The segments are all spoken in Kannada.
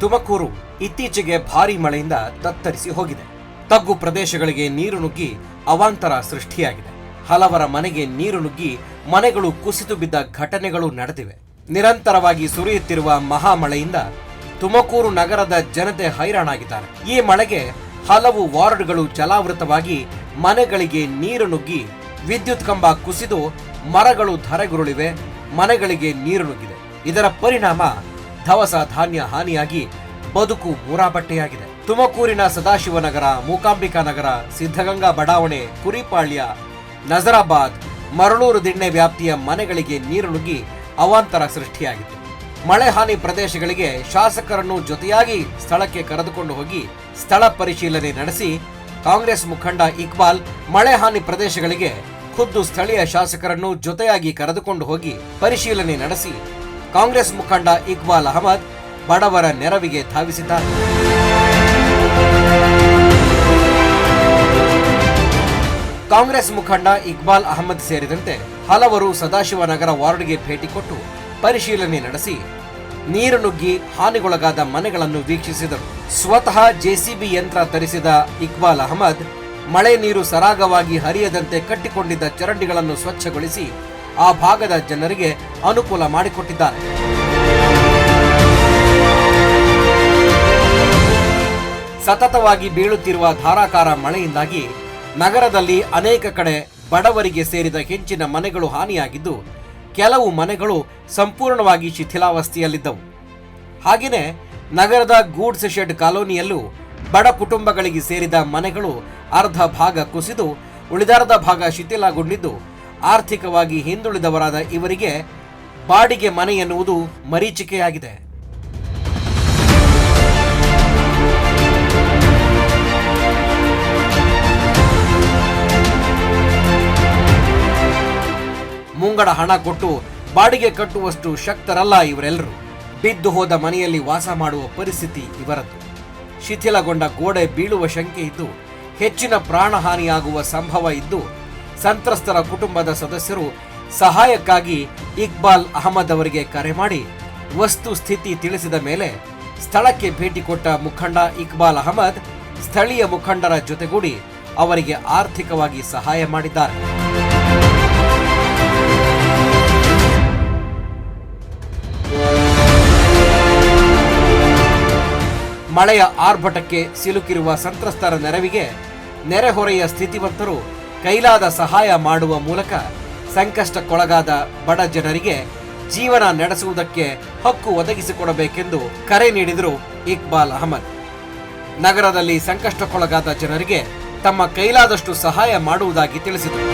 ತುಮಕೂರು ಇತ್ತೀಚೆಗೆ ಭಾರೀ ಮಳೆಯಿಂದ ತತ್ತರಿಸಿ ಹೋಗಿದೆ. ತಗ್ಗು ಪ್ರದೇಶಗಳಿಗೆ ನೀರು ನುಗ್ಗಿ ಅವಾಂತರ ಸೃಷ್ಟಿಯಾಗಿದೆ. ಹಲವರ ಮನೆಗೆ ನೀರು ನುಗ್ಗಿ ಮನೆಗಳು ಕುಸಿದು ಬಿದ್ದ ಘಟನೆಗಳು ನಡೆದಿವೆ. ನಿರಂತರವಾಗಿ ಸುರಿಯುತ್ತಿರುವ ಮಹಾಮಳೆಯಿಂದ ತುಮಕೂರು ನಗರದ ಜನತೆ ಹೈರಾಣಾಗಿದ್ದಾರೆ. ಈ ಮಳೆಗೆ ಹಲವು ವಾರ್ಡ್ಗಳು ಜಲಾವೃತವಾಗಿ ಮನೆಗಳಿಗೆ ನೀರು ನುಗ್ಗಿ ವಿದ್ಯುತ್ ಕಂಬ ಕುಸಿದು ಮರಗಳು ಧರೆಗುರುಳಿವೆ, ಮನೆಗಳಿಗೆ ನೀರು ನುಗ್ಗಿದೆ. ಇದರ ಪರಿಣಾಮ ದವಸ ಧಾನ್ಯ ಹಾನಿಯಾಗಿ ಬದುಕು ಮೂರಾಬಟ್ಟೆಯಾಗಿದೆ ತುಮಕೂರಿನ ಸದಾಶಿವನಗರ, ಮೂಕಾಂಬಿಕಾ ನಗರ, ಸಿದ್ಧಗಂಗಾ ಬಡಾವಣೆ, ಕುರಿಪಾಳ್ಯ, ನಜರಾಬಾದ್, ಮರಳೂರು ದಿಣ್ಣೆ ವ್ಯಾಪ್ತಿಯ ಮನೆಗಳಿಗೆ ನೀರು ನುಗ್ಗಿ ಅವಾಂತರ ಸೃಷ್ಟಿಯಾಗಿತ್ತು. ಮಳೆ ಹಾನಿ ಪ್ರದೇಶಗಳಿಗೆ ಶಾಸಕರನ್ನು ಜೊತೆಯಾಗಿ ಸ್ಥಳಕ್ಕೆ ಕರೆದುಕೊಂಡು ಹೋಗಿ ಸ್ಥಳ ಪರಿಶೀಲನೆ ನಡೆಸಿ ಕಾಂಗ್ರೆಸ್ ಮುಖಂಡ ಇಕ್ಬಾಲ್ ಮಳೆ ಹಾನಿ ಪ್ರದೇಶಗಳಿಗೆ ಖುದ್ದು ಸ್ಥಳೀಯ ಶಾಸಕರನ್ನು ಜೊತೆಯಾಗಿ ಕರೆದುಕೊಂಡು ಹೋಗಿ ಪರಿಶೀಲನೆ ನಡೆಸಿ ಕಾಂಗ್ರೆಸ್ ಮುಖಂಡ ಇಕ್ಬಾಲ್ ಅಹಮದ್ ಬಡವರ ನೆರವಿಗೆ ಧಾವಿಸಿದ್ದಾರೆ. ಕಾಂಗ್ರೆಸ್ ಮುಖಂಡ ಇಕ್ಬಾಲ್ ಅಹಮದ್ ಸೇರಿದಂತೆ ಹಲವರು ಸದಾಶಿವನಗರ ವಾರ್ಡ್ಗೆ ಭೇಟಿ ಕೊಟ್ಟು ಪರಿಶೀಲನೆ ನಡೆಸಿ ನೀರು ನುಗ್ಗಿ ಹಾನಿಗೊಳಗಾದ ಮನೆಗಳನ್ನು ವೀಕ್ಷಿಸಿದರು. ಸ್ವತಃ ಜೆಸಿಬಿ ಯಂತ್ರ ತರಿಸಿದ ಇಕ್ಬಾಲ್ ಅಹಮದ್ ಮಳೆ ನೀರು ಸರಾಗವಾಗಿ ಹರಿಯದಂತೆ ಕಟ್ಟಿಕೊಂಡಿದ್ದ ಚರಂಡಿಗಳನ್ನು ಸ್ವಚ್ಛಗೊಳಿಸಿ ಆ ಭಾಗದ ಜನರಿಗೆ ಅನುಕೂಲ ಮಾಡಿಕೊಟ್ಟಿದ್ದಾರೆ. ಸತತವಾಗಿ ಬೀಳುತ್ತಿರುವ ಧಾರಾಕಾರ ಮಳೆಯಿಂದಾಗಿ ನಗರದಲ್ಲಿ ಅನೇಕ ಕಡೆ ಬಡವರಿಗೆ ಸೇರಿದ ಹೆಂಚಿನ ಮನೆಗಳು ಹಾನಿಯಾಗಿದ್ದು, ಕೆಲವು ಮನೆಗಳು ಸಂಪೂರ್ಣವಾಗಿ ಶಿಥಿಲಾವಸ್ಥೆಯಲ್ಲಿದ್ದವು. ಹಾಗೆಯೇ ನಗರದ ಗೂಡ್ಸ್ ಶೆಡ್ ಕಾಲೋನಿಯಲ್ಲೂ ಬಡ ಕುಟುಂಬಗಳಿಗೆ ಸೇರಿದ ಮನೆಗಳು ಅರ್ಧ ಭಾಗ ಕುಸಿದು ಉಳಿದಾರ್ಧ ಭಾಗ ಶಿಥಿಲಗೊಂಡಿದ್ದು ಆರ್ಥಿಕವಾಗಿ ಹಿಂದುಳಿದವರಾದ ಇವರಿಗೆ ಬಾಡಿಗೆ ಮನೆ ಎನ್ನುವುದು ಮರೀಚಿಕೆಯಾಗಿದೆ. ಮುಂಗಡ ಹಣ ಕೊಟ್ಟು ಬಾಡಿಗೆ ಕಟ್ಟುವಷ್ಟು ಶಕ್ತರಲ್ಲ ಇವರೆಲ್ಲರೂ. ಬಿದ್ದು ಹೋದ ಮನೆಯಲ್ಲಿ ವಾಸ ಮಾಡುವ ಪರಿಸ್ಥಿತಿ ಇವರದ್ದು. ಶಿಥಿಲಗೊಂಡ ಗೋಡೆ ಬೀಳುವ ಶಂಕೆ ಇದ್ದು, ಹೆಚ್ಚಿನ ಪ್ರಾಣಹಾನಿಯಾಗುವ ಸಂಭವ ಇದ್ದು ಸಂತ್ರಸ್ತರ ಕುಟುಂಬದ ಸದಸ್ಯರು ಸಹಾಯಕ್ಕಾಗಿ ಇಕ್ಬಾಲ್ ಅಹಮದ್ ಅವರಿಗೆ ಕರೆ ಮಾಡಿ ವಸ್ತು ಸ್ಥಿತಿ ತಿಳಿಸಿದ ಮೇಲೆ ಸ್ಥಳಕ್ಕೆ ಭೇಟಿ ಕೊಟ್ಟ ಮುಖಂಡ ಇಕ್ಬಾಲ್ ಅಹಮದ್ ಸ್ಥಳೀಯ ಮುಖಂಡರ ಜೊತೆಗೂಡಿ ಅವರಿಗೆ ಆರ್ಥಿಕವಾಗಿ ಸಹಾಯ ಮಾಡಿದ್ದಾರೆ. ಮಳೆಯ ಆರ್ಭಟಕ್ಕೆ ಸಿಲುಕಿರುವ ಸಂತ್ರಸ್ತರ ನೆರವಿಗೆ ನೆರೆಹೊರೆಯ ಸ್ಥಿತಿವಂತರು ಕೈಲಾದ ಸಹಾಯ ಮಾಡುವ ಮೂಲಕ ಸಂಕಷ್ಟಕ್ಕೊಳಗಾದ ಬಡ ಜನರಿಗೆ ಜೀವನ ನಡೆಸುವುದಕ್ಕೆ ಹಕ್ಕು ಒದಗಿಸಿಕೊಡಬೇಕೆಂದು ಕರೆ ನೀಡಿದರು ಇಕ್ಬಾಲ್ ಅಹಮದ್. ನಗರದಲ್ಲಿ ಸಂಕಷ್ಟಕ್ಕೊಳಗಾದ ಜನರಿಗೆ ತಮ್ಮ ಕೈಲಾದಷ್ಟು ಸಹಾಯ ಮಾಡುವುದಾಗಿ ತಿಳಿಸಿದರು.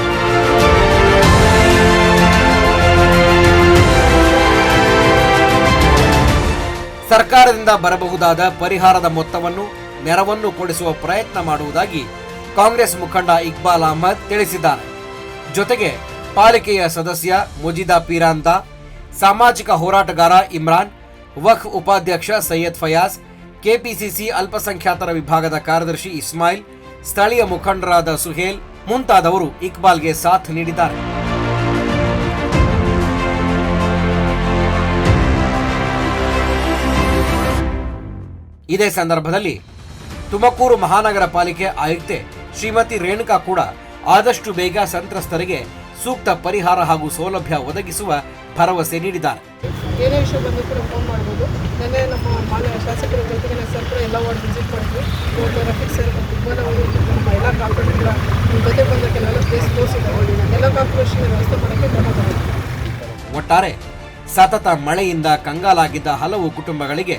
ಸರ್ಕಾರದಿಂದ ಬರಬಹುದಾದ ಪರಿಹಾರದ ಮೊತ್ತವನ್ನು ನೆರವನ್ನು ಕೊಡಿಸುವ ಪ್ರಯತ್ನ ಮಾಡುವುದಾಗಿ ಕಾಂಗ್ರೆಸ್ ಮುಖಂಡ ಇಕ್ಬಾಲ್ ಅಹಮದ್ ತಿಳಿಸಿದ್ದಾರೆ ಜೊತೆಗೆ ಪಾಲಿಕೆಯ ಸದಸ್ಯ ಮುಜಿದಾ ಪೀರಾಂತ ಸಾಮಾಜಿಕ ಹೋರಾಟಗಾರ ಇಮ್ರಾನ್ ವಖ್ ಉಪಾಧ್ಯಕ್ಷ ಸೈಯದ್ ಫಯಾಜ್, ಕೆಪಿಸಿಸಿ ಅಲ್ಪಸಂಖ್ಯಾತರ ವಿಭಾಗದ ಕಾರ್ಯದರ್ಶಿ ಇಸ್ಮಾಯಿಲ್, ಸ್ಥಳೀಯ ಮುಖಂಡರಾದ ಸುಹೇಲ್ ಮುಂತಾದವರು ಇಕ್ಬಾಲ್ಗೆ ಸಾಥ್ ನೀಡಿದ್ದಾರೆ. ಇದೇ ಸಂದರ್ಭದಲ್ಲಿ ತುಮಕೂರು ಮಹಾನಗರ ಪಾಲಿಕೆ ಆಯುಕ್ತೆ ಶ್ರೀಮತಿ ರೇಣುಕಾ ಕೂಡ ಆದಷ್ಟು ಬೇಗ ಸಂತ್ರಸ್ತರಿಗೆ ಸೂಕ್ತ ಪರಿಹಾರ ಹಾಗೂ ಸೌಲಭ್ಯ ಒದಗಿಸುವ ಭರವಸೆ ನೀಡಿದ್ದಾರೆ. ಏನೇ ವಿಷಯ ಬಂದರೂ ಕೂಡ ಫೋನ್ ಮಾಡ್ಬೋದು. ನೆನ್ನೆ ನಮ್ಮ ಮಾನ್ಯ ಶಾಸಕರ ಜೊತೆಗೆ ಸರ್ ಕೂಡ ಎಲ್ಲ ವಾರ್ಡ್ ವಿಸಿಟ್ ಮಾಡಿದ್ವಿ. ಇವತ್ತು ರಫೀಕ್ ಸರ್ ಮತ್ತು ಅವರು ನಮ್ಮ ಎಲ್ಲ ಕಾರ್ಪೊರೇಟ್ಗಳ ಜೊತೆ ಬಂದ ಕೆಲವೆಲ್ಲ ಪ್ಲೇಸ್ ತೋರಿಸಿದ್ದಾರೆ ಎಲ್ಲ ಕಾರ್ಪೊರೇಷನ್ ವ್ಯವಸ್ಥೆ ಮಾಡೋಕ್ಕೆ ಕ್ರಮ ಒಟ್ಟಾರೆ ಸತತ ಮಳೆಯಿಂದ ಕಂಗಾಲಾಗಿದ್ದ ಹಲವು ಕುಟುಂಬಗಳಿಗೆ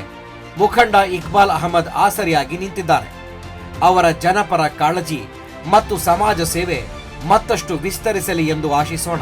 ಮುಖಂಡ ಇಕ್ಬಾಲ್ ಅಹಮದ್ ಆಸರಿಯಾಗಿ ನಿಂತಿದ್ದಾರೆ. ಅವರ ಜನಪರ ಕಾಳಜಿ ಮತ್ತು ಸಮಾಜ ಸೇವೆ ಮತ್ತಷ್ಟು ವಿಸ್ತರಿಸಲಿ ಎಂದು ಆಶಿಸೋಣ.